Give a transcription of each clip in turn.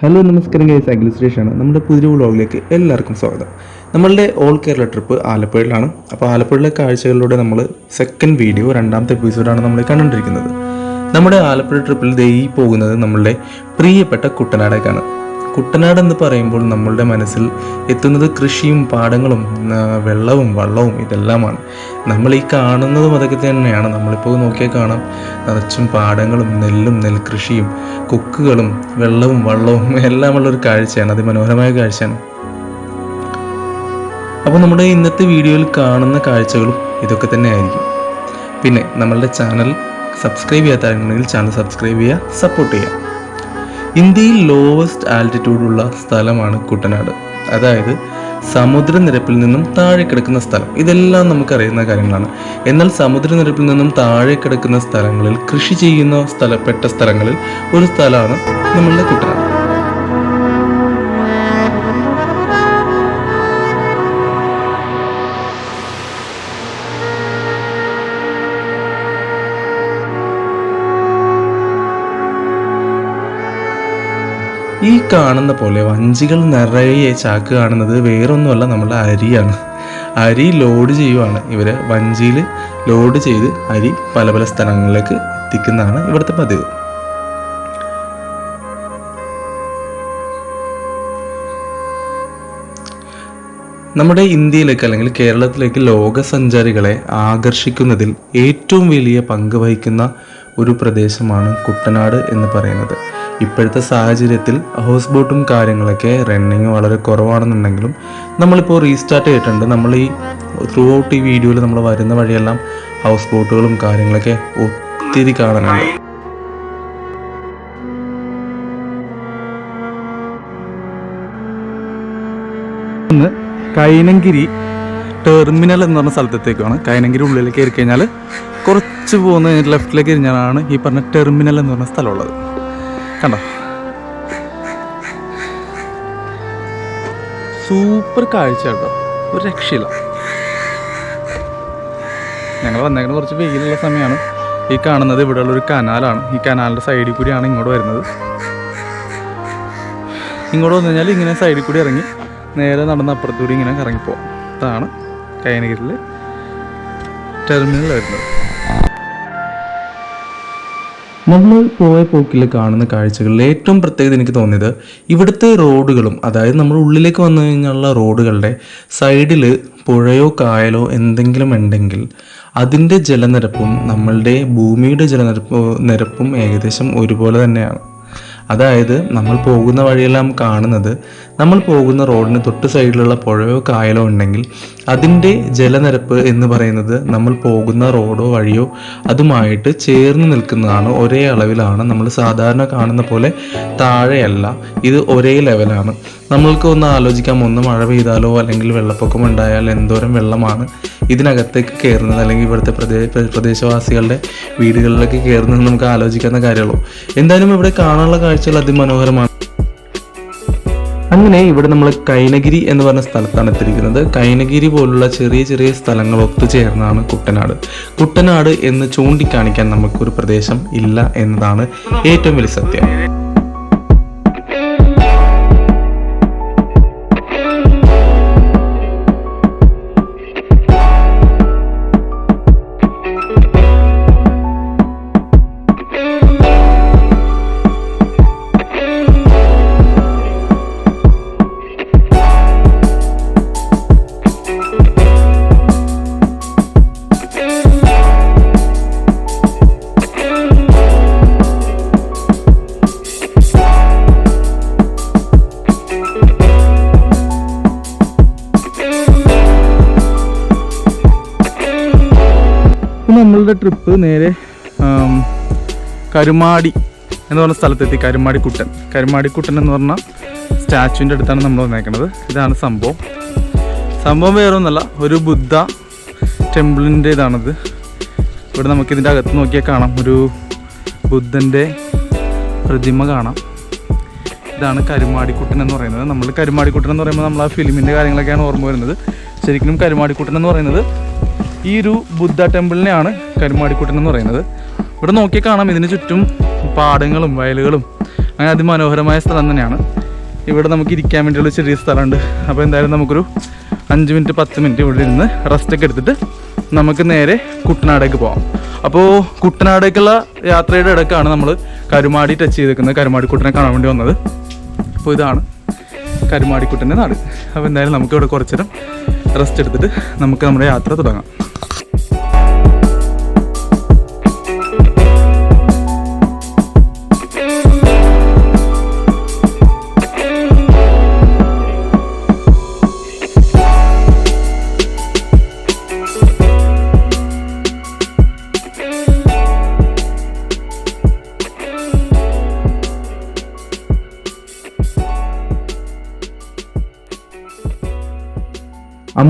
Hello നമസ്കാരം guys ആണ് നമ്മുടെ പുതിയ വ്ളോഗിലേക്ക് എല്ലാവർക്കും സ്വാഗതം. നമ്മളുടെ ഓൾ കേരള ട്രിപ്പ് ആലപ്പുഴയിലാണ്. അപ്പോൾ ആലപ്പുഴയിലെ കാഴ്ചകളിലൂടെ നമ്മൾ സെക്കൻഡ് വീഡിയോ രണ്ടാമത്തെ എപ്പിസോഡാണ് നമ്മൾ കണ്ടുകൊണ്ടിരിക്കുന്നത്. നമ്മുടെ ആലപ്പുഴ ട്രിപ്പിൽ ദൈ പോകുന്നത് നമ്മളുടെ പ്രിയപ്പെട്ട കുട്ടനാടേക്കാണ്. കുട്ടനാട് എന്ന് പറയുമ്പോൾ നമ്മളുടെ മനസ്സിൽ എത്തുന്നത് കൃഷിയും പാടങ്ങളും വെള്ളവും വള്ളവും ഇതെല്ലാമാണ്. നമ്മൾ ഈ കാണുന്നതും അതൊക്കെ തന്നെയാണ്. നമ്മളിപ്പോൾ നോക്കിയാൽ കാണാം. നിറച്ചും പാടങ്ങളും നെല്ലും നെൽകൃഷിയും കൊക്കുകളും വെള്ളവും വള്ളവും എല്ലാമുള്ള ഒരു കാഴ്ചയാണ്. അതിമനോഹരമായ കാഴ്ചയാണ്. അപ്പോൾ നമ്മുടെ ഇന്നത്തെ വീഡിയോയിൽ കാണുന്ന കാഴ്ചകളും ഇതൊക്കെ തന്നെ ആയിരിക്കും പിന്നെ നമ്മളുടെ ചാനൽ സബ്സ്ക്രൈബ് ചെയ്യാത്തവരുണ്ടെങ്കിൽ ചാനൽ സബ്സ്ക്രൈബ് ചെയ്യുക സപ്പോർട്ട് ചെയ്യുക. ഇന്ത്യയിൽ ലോവസ്റ്റ് ആൾട്ടിറ്റ്യൂഡുള്ള സ്ഥലമാണ് കുട്ടനാട്. അതായത് സമുദ്രനിരപ്പിൽ നിന്നും താഴെ കിടക്കുന്ന സ്ഥലം. ഇതെല്ലാം നമുക്കറിയുന്ന കാര്യങ്ങളാണ്. എന്നാൽ സമുദ്രനിരപ്പിൽ നിന്നും താഴെ കിടക്കുന്ന സ്ഥലങ്ങളിൽ കൃഷി ചെയ്യുന്ന സ്ഥലപ്പെട്ട സ്ഥലങ്ങളിൽ ഒരു സ്ഥലമാണ് നമ്മളുടെ കുട്ടനാട്. ഈ കാണുന്ന പോലെ വഞ്ചികൾ നിറയെ ചാക്ക് കാണുന്നത് വേറൊന്നുമല്ല നമ്മുടെ അരിയാണ്. അരി ലോഡ് ചെയ്യുവാണ്. ഇവർ വഞ്ചിയിൽ ലോഡ് ചെയ്ത് അരി പല പല സ്ഥലങ്ങളിലേക്ക് എത്തിക്കുന്നതാണ് ഇവിടുത്തെ പതിവ്. നമ്മുടെ ഇന്ത്യയിലേക്ക് അല്ലെങ്കിൽ കേരളത്തിലേക്ക് ലോകസഞ്ചാരികളെ ആകർഷിക്കുന്നതിൽ ഏറ്റവും വലിയ പങ്ക് വഹിക്കുന്ന ഒരു പ്രദേശമാണ് കുട്ടനാട് എന്ന് പറയുന്നത്. ഇപ്പോഴത്തെ സാഹചര്യത്തിൽ ഹൗസ് ബോട്ടും കാര്യങ്ങളൊക്കെ റണ്ണിങ് വളരെ കുറവാണെന്നുണ്ടെങ്കിലും നമ്മളിപ്പോൾ റീസ്റ്റാർട്ട് ചെയ്തിട്ടുണ്ട്. നമ്മൾ ഈ ത്രൂ ഔട്ട് ഈ വീഡിയോയിൽ നമ്മൾ വരുന്ന വഴിയെല്ലാം ഹൗസ് ബോട്ടുകളും കാര്യങ്ങളൊക്കെ ഒത്തിരി കാണാനുണ്ട്. കൈനങ്കിരി ടെർമിനൽ എന്ന് പറഞ്ഞ സ്ഥലത്തേക്കാണ് കൈനങ്കിരി ഉള്ളിലേക്ക് കയറി കഴിഞ്ഞാൽ കുറച്ച് പോകുന്ന ലെഫ്റ്റിലേക്ക് കഴിഞ്ഞാലാണ് ഈ പറഞ്ഞ ടെർമിനൽ എന്ന് പറഞ്ഞ സ്ഥലമുള്ളത്. കണ്ടോ? സൂപ്പർ കാഴ്ച കേട്ടോ. ഒരു രക്ഷയില്ല. ഞങ്ങൾ വന്നേക്കുന്ന കുറച്ച് വെയിലുള്ള സമയമാണ് ഈ കാണുന്നത് ഇവിടെയുള്ള ഒരു കനാലാണ്. ഈ കനാലിന്റെ സൈഡിൽ കൂടിയാണ് ഇങ്ങോട്ട് വരുന്നത്. ഇങ്ങോട്ട് വന്നു കഴിഞ്ഞാൽ ഇങ്ങനെ സൈഡിൽ കൂടി ഇറങ്ങി നേരെ നടന്ന അപ്പുറത്തൂടി ഇങ്ങനെ ഇറങ്ങിപ്പോവാം അതാണ് കൈനഗിരിൽ ടെർമിനൽ വരുന്നത്. നമ്മൾ പോയ പോക്കിൽ കാണുന്ന കാഴ്ചകളിൽ ഏറ്റവും പ്രത്യേകത എനിക്ക് തോന്നിയത് ഇവിടുത്തെ റോഡുകളും അതായത് നമ്മൾ ഉള്ളിലേക്ക് വന്നു കഴിഞ്ഞുള്ള റോഡുകളുടെ സൈഡിൽ പുഴയോ കായലോ എന്തെങ്കിലും ഉണ്ടെങ്കിൽ അതിന്റെ ജലനിരപ്പും നമ്മളുടെ ഭൂമിയുടെ ജലനിരപ്പ് നിരപ്പും ഏകദേശം ഒരുപോലെ തന്നെയാണ്. അതായത് നമ്മൾ പോകുന്ന വഴിയെല്ലാം കാണുന്നത് നമ്മൾ പോകുന്ന റോഡിന് തൊട്ട് സൈഡിലുള്ള പുഴയോ കായലോ ഉണ്ടെങ്കിൽ അതിന്റെ ജലനിരപ്പ് എന്ന് പറയുന്നത് നമ്മൾ പോകുന്ന റോഡോ വഴിയോ അതുമായിട്ട് ചേർന്ന് നിൽക്കുന്നതാണ് ഒരേ അളവിലാണ്. നമ്മൾ സാധാരണ കാണുന്ന പോലെ താഴെയല്ല. ഇത് ഒരേ ലെവലാണ്. നമ്മൾക്ക് ഒന്ന് ആലോചിക്കാം. ഒന്ന് മഴ പെയ്താലോ അല്ലെങ്കിൽ വെള്ളപ്പൊക്കം ഉണ്ടായാൽ എന്തോരം വെള്ളമാണ് ഇതിനകത്തേക്ക് കയറുന്നത്. അല്ലെങ്കിൽ ഇവിടുത്തെ പ്രദേ പ്രദേശവാസികളുടെ വീടുകളിലേക്ക് കയറുന്നത് നമുക്ക് ആലോചിക്കാവുന്ന കാര്യമുള്ളൂ എന്തായാലും ഇവിടെ കാണാനുള്ള കാഴ്ചകൾ അതിമനോഹരമാണ്. അങ്ങനെ ഇവിടെ നമ്മൾ കൈനഗിരി എന്ന് പറഞ്ഞ സ്ഥലത്താണ് എത്തിയിരിക്കുന്നത്. കൈനഗിരി പോലുള്ള ചെറിയ ചെറിയ സ്ഥലങ്ങൾ ഒത്തുചേർന്നാണ് കുട്ടനാട്. കുട്ടനാട് എന്ന് ചൂണ്ടിക്കാണിക്കാൻ നമുക്കൊരു പ്രദേശം ഇല്ല എന്നതാണ് ഏറ്റവും വലിയ സത്യം. ട്രിപ്പ് നേരെ കരുമാടി എന്ന് പറഞ്ഞ സ്ഥലത്തെത്തി. കരുമാടിക്കുട്ടൻ. കരുമാടിക്കുട്ടൻ എന്ന് പറഞ്ഞ സ്റ്റാച്ചുവിന്റെ അടുത്താണ് നമ്മൾ വന്നേക്കുന്നത് ഇതാണ് സംഭവം. സംഭവം വേറെ ഒന്നല്ല ഒരു ബുദ്ധ ടെമ്പിളിന്റെ ഇതാണിത്. ഇവിടെ നമുക്ക് ഇതിന്റെ അകത്ത് നോക്കിയാൽ കാണാം. ഒരു ബുദ്ധന്റെ പ്രതിമ കാണാം. ഇതാണ് കരുമാടിക്കുട്ടൻ എന്ന് പറയുന്നത്. നമ്മൾ കരുമാടിക്കുട്ടൻ എന്ന് പറയുമ്പോൾ നമ്മൾ ആ ഫിലിമിന്റെ കാര്യങ്ങളൊക്കെയാണ് ഓർമ്മ വരുന്നത്. ശരിക്കും കരുമാടിക്കുട്ടൻ എന്ന് പറയുന്നത് ഈ ഒരു ബുദ്ധ ടെമ്പിളിനെയാണ് കരുമാടിക്കുട്ടൻ എന്ന് പറയുന്നത്. ഇവിടെ നോക്കി കാണാം ഇതിന് ചുറ്റും പാടങ്ങളും വയലുകളും. അങ്ങനെ അതിമനോഹരമായ സ്ഥലം തന്നെയാണ്. ഇവിടെ നമുക്ക് ഇരിക്കാൻ വേണ്ടിയുള്ള ചെറിയ സ്ഥലമുണ്ട്. അപ്പോൾ എന്തായാലും നമുക്കൊരു അഞ്ച് മിനിറ്റ് പത്ത് മിനിറ്റ് ഇവിടെ ഇരുന്ന് റെസ്റ്റൊക്കെ എടുത്തിട്ട് നമുക്ക് നേരെ കുട്ടനാടേക്ക് പോകാം അപ്പോൾ കുട്ടനാടേക്കുള്ള യാത്രയുടെ ഇടയ്ക്കാണ് നമ്മൾ കരുമാടി ടച്ച് ചെയ്തേക്കുന്നത്. കരുമാടിക്കുട്ടനെ കാണാൻ വേണ്ടി വന്നത്. അപ്പോൾ ഇതാണ് കരുമാടിക്കുട്ടന്റെ നാട്. അപ്പോൾ എന്തായാലും നമുക്ക് ഇവിടെ കുറച്ച് റെസ്റ്റ് എടുത്തിട്ട് നമുക്ക് നമ്മുടെ യാത്ര തുടങ്ങാം.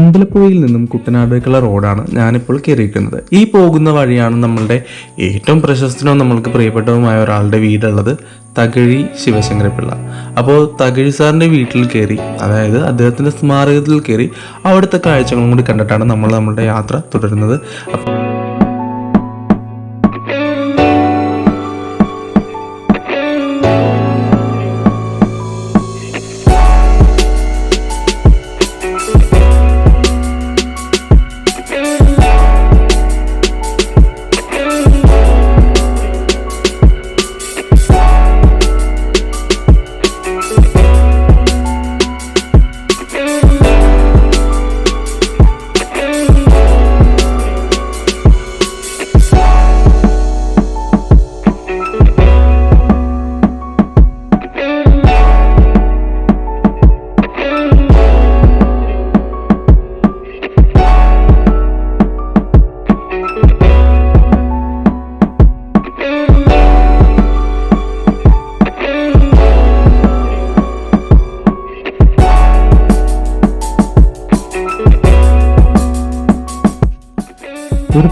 അമ്പലപ്പുഴയിൽ നിന്നും കുട്ടനാടേക്കുള്ള റോഡാണ് ഞാനിപ്പോൾ കയറിയിരിക്കുന്നത്. ഈ പോകുന്ന വഴിയാണ് നമ്മളുടെ ഏറ്റവും പ്രശസ്തനും നമ്മൾക്ക് പ്രിയപ്പെട്ടതുമായ ഒരാളുടെ വീടുള്ളത് തകഴി ശിവശങ്കരപിള്ള അപ്പോൾ തകഴി സാറിന്റെ വീട്ടിൽ കയറി അതായത് അദ്ദേഹത്തിന്റെ സ്മാരകത്തിൽ കയറി അവിടുത്തെ കാഴ്ചകളും കൂടി കണ്ടിട്ടാണ് നമ്മൾ നമ്മളുടെ യാത്ര തുടരുന്നത്. അപ്പോൾ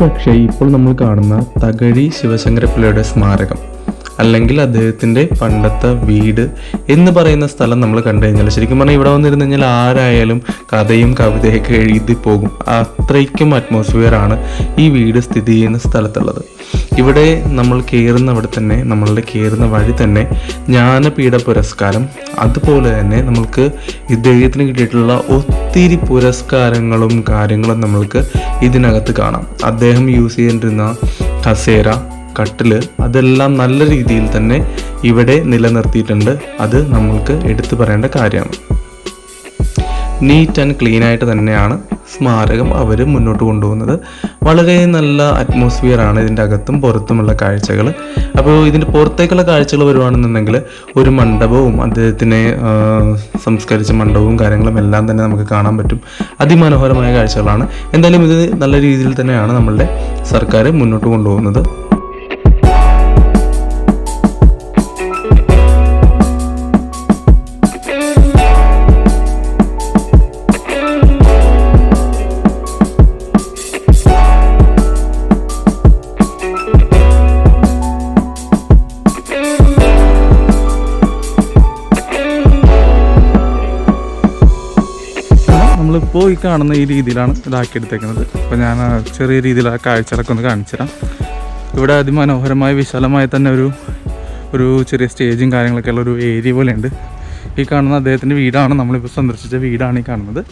പക്ഷേ ഇപ്പോൾ നമ്മൾ കാണുന്ന തകഴി ശിവശങ്കരപ്പിള്ളയുടെ സ്മാരകം. അല്ലെങ്കിൽ അദ്ദേഹത്തിന്റെ പണ്ടത്തെ വീട് എന്ന് പറയുന്ന സ്ഥലം നമ്മൾ കണ്ടു കഴിഞ്ഞാൽ ശരിക്കും പറഞ്ഞാൽ ഇവിടെ വന്നിരുന്നു കഴിഞ്ഞാൽ ആരായാലും കഥയും കവിതയൊക്കെ എഴുതി പോകും. അത്രയ്ക്കും അറ്റ്മോസ്ഫിയർ ആണ് ഈ വീട് സ്ഥിതി ചെയ്യുന്ന സ്ഥലത്തുള്ളത്. ഇവിടെ നമ്മൾ കയറുന്ന അവിടെ തന്നെ നമ്മളുടെ കയറുന്ന വഴി തന്നെ ജ്ഞാനപീഠ പുരസ്കാരം അതുപോലെ തന്നെ നമ്മൾക്ക് ഇദ്ദേഹത്തിന് കിട്ടിയിട്ടുള്ള ഒത്തിരി പുരസ്കാരങ്ങളും കാര്യങ്ങളും നമ്മൾക്ക് ഇതിനകത്ത് കാണാം. അദ്ദേഹം യൂസ് ചെയ്തിരുന്ന കസേര കട്ടിൽ അതെല്ലാം നല്ല രീതിയിൽ തന്നെ ഇവിടെ നിലനിർത്തിയിട്ടുണ്ട്. അത് നമ്മൾക്ക് എടുത്തു പറയേണ്ട കാര്യമാണ് നീറ്റ് ആൻഡ് ക്ലീൻ ആയിട്ട് തന്നെയാണ് സ്മാരകം അവർ മുന്നോട്ട് കൊണ്ടുപോകുന്നത്. വളരെ നല്ല അറ്റ്മോസ്ഫിയർ ആണ് ഇതിന്റെ അകത്തും പുറത്തുമുള്ള കാഴ്ചകൾ അപ്പോൾ ഇതിന്റെ പുറത്തേക്കുള്ള കാഴ്ചകൾ വരുവാണെന്നുണ്ടെങ്കിൽ ഒരു മണ്ഡപവും അദ്ദേഹത്തിനെ സംസ്കരിച്ച മണ്ഡപവും കാര്യങ്ങളും എല്ലാം തന്നെ നമുക്ക് കാണാൻ പറ്റും. അതിമനോഹരമായ കാഴ്ചകളാണ്. എന്തായാലും ഇത് നല്ല രീതിയിൽ തന്നെയാണ് നമ്മളുടെ സർക്കാർ മുന്നോട്ട് കൊണ്ടുപോകുന്നത്. നമ്മളിപ്പോൾ ഈ കാണുന്ന ഈ രീതിയിലാണ് ഇതാക്കിയെടുത്തേക്കുന്നത്. അപ്പോൾ ഞാൻ ചെറിയ രീതിയിൽ ആ കാഴ്ചകളൊക്കെ ഒന്ന് കാണിച്ചു തരാം ഇവിടെ അതിമനോഹരമായ വിശാലമായി തന്നെ ഒരു ഒരു ചെറിയ സ്റ്റേജും കാര്യങ്ങളൊക്കെ ഉള്ള ഒരു ഏരിയ പോലെയുണ്ട്. ഈ കാണുന്ന അദ്ദേഹത്തിന്റെ വീടാണ്. നമ്മളിപ്പോൾ സന്ദർശിച്ച വീടാണ് ഈ കാണുന്നത്.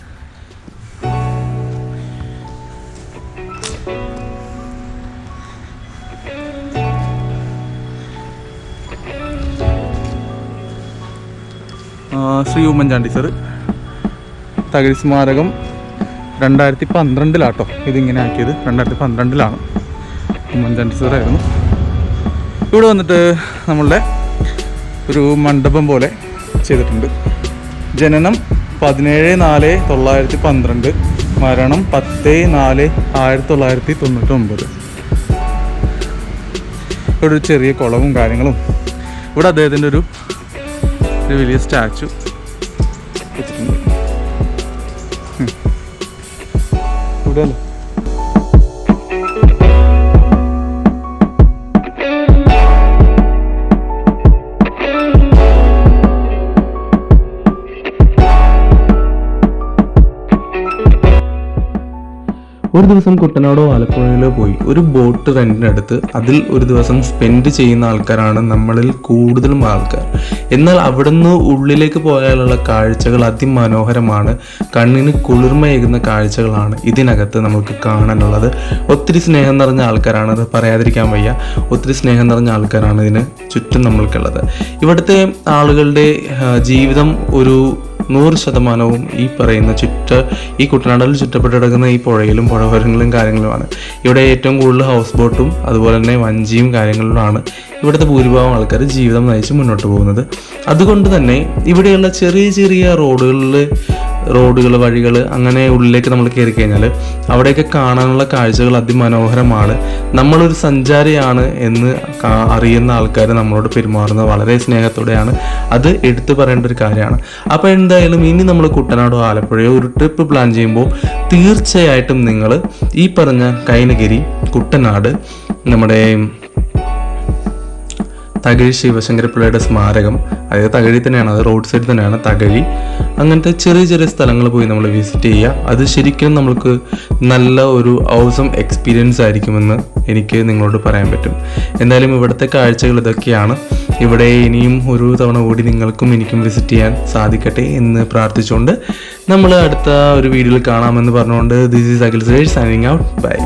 ശ്രീ ഉമ്മൻചാണ്ടി സാറ്. തകഴി സ്മാരകം രണ്ടായിരത്തി പന്ത്രണ്ടിലാട്ടോ ഇതിങ്ങനെ ആക്കിയത്. രണ്ടായിരത്തി പന്ത്രണ്ടിലാണ് ഉമ്മൻചാണ്ടി സാറായിരുന്നു ഇവിടെ വന്നിട്ട് നമ്മളുടെ ഒരു മണ്ഡപം പോലെ ചെയ്തിട്ടുണ്ട്. ജനനം പതിനേഴ് നാല് തൊള്ളായിരത്തി പന്ത്രണ്ട് മരണം പത്ത് നാല് ആയിരത്തി തൊള്ളായിരത്തി തൊണ്ണൂറ്റി ഒമ്പത് ഇവിടെ ഒരു ചെറിയ കുളവും കാര്യങ്ങളും. ഇവിടെ അദ്ദേഹത്തിന്റെ ഒരു വലിയ സ്റ്റാച്ചു. ഇവിടെ ഒരു ദിവസം കുട്ടനാടോ ആലപ്പുഴയിലോ പോയി. ഒരു ബോട്ട് റെന്റിനെടുത്ത് അതിൽ ഒരു ദിവസം സ്പെൻഡ് ചെയ്യുന്ന ആൾക്കാരാണ് നമ്മളിൽ കൂടുതലും ആൾക്കാർ. എന്നാൽ അവിടുന്ന് ഉള്ളിലേക്ക് പോയാലുള്ള കാഴ്ചകൾ അതിമനോഹരമാണ്. കണ്ണിന് കുളിർമയേകുന്ന കാഴ്ചകളാണ് ഇതിനകത്ത് നമുക്ക് കാണാനുള്ളത്. ഒത്തിരി സ്നേഹം നിറഞ്ഞ ആൾക്കാരാണ് അത് പറയാതിരിക്കാൻ വയ്യ. ഒത്തിരി സ്നേഹം നിറഞ്ഞ ആൾക്കാരാണ് ഇതിന് ചുറ്റും നമ്മൾക്കുള്ളത്. ഇവിടുത്തെ ആളുകളുടെ ജീവിതം ഒരു നൂറ് ശതമാനവും ഈ പറയുന്ന ചുറ്റ ഈ കുട്ടനാടിൽ ചുറ്റപ്പെട്ട് കിടക്കുന്ന ഈ പുഴയിലും പുഴവരങ്ങളും കാര്യങ്ങളുമാണ്. ഇവിടെ ഏറ്റവും കൂടുതൽ ഹൗസ് ബോട്ടും അതുപോലെ തന്നെ വഞ്ചിയും കാര്യങ്ങളിലുമാണ് ഇവിടുത്തെ ഭൂരിഭാഗം ആൾക്കാർ ജീവിതം നയിച്ച് മുന്നോട്ട് പോകുന്നത്. അതുകൊണ്ട് തന്നെ ഇവിടെയുള്ള ചെറിയ ചെറിയ റോഡുകളിൽ റോഡുകൾ വഴികൾ അങ്ങനെ ഉള്ളിലേക്ക് നമ്മൾ കയറി കഴിഞ്ഞാൽ അവിടെയൊക്കെ കാണാനുള്ള കാഴ്ചകൾ അതിമനോഹരമാണ്. നമ്മളൊരു സഞ്ചാരിയാണ് എന്ന് അറിയുന്ന ആൾക്കാർ നമ്മളോട് പെരുമാറുന്നത് വളരെ സ്നേഹത്തോടെയാണ്. അത് എടുത്തു പറയേണ്ട ഒരു കാര്യമാണ്. അപ്പോൾ എന്തായാലും ഇനി നമ്മൾ കുട്ടനാടോ ആലപ്പുഴയോ ഒരു ട്രിപ്പ് പ്ലാൻ ചെയ്യുമ്പോൾ തീർച്ചയായിട്ടും നിങ്ങൾ ഈ പറഞ്ഞ കൈനഗിരി കുട്ടനാട് നമ്മുടെ തകഴി ശിവശങ്കരപ്പിള്ളയുടെ സ്മാരകം. അതായത് തകഴി തന്നെയാണ് അത് റോഡ് സൈഡ് തന്നെയാണ് തകഴി. അങ്ങനത്തെ ചെറിയ ചെറിയ സ്ഥലങ്ങൾ പോയി നമ്മൾ വിസിറ്റ് ചെയ്യുക. അത് ശരിക്കും നമ്മൾക്ക് നല്ല ഒരു ഔസം എക്സ്പീരിയൻസ് ആയിരിക്കുമെന്ന് എനിക്ക് നിങ്ങളോട് പറയാൻ പറ്റും. എന്തായാലും ഇവിടുത്തെ കാഴ്ചകൾ ഇതൊക്കെയാണ്. ഇവിടെ ഇനിയും ഒരു തവണ കൂടി നിങ്ങൾക്കും എനിക്കും വിസിറ്റ് ചെയ്യാൻ സാധിക്കട്ടെ എന്ന് പ്രാർത്ഥിച്ചുകൊണ്ട് നമ്മൾ അടുത്ത ഒരു വീഡിയോയിൽ കാണാമെന്ന് പറഞ്ഞുകൊണ്ട് this is Akhil signing out bye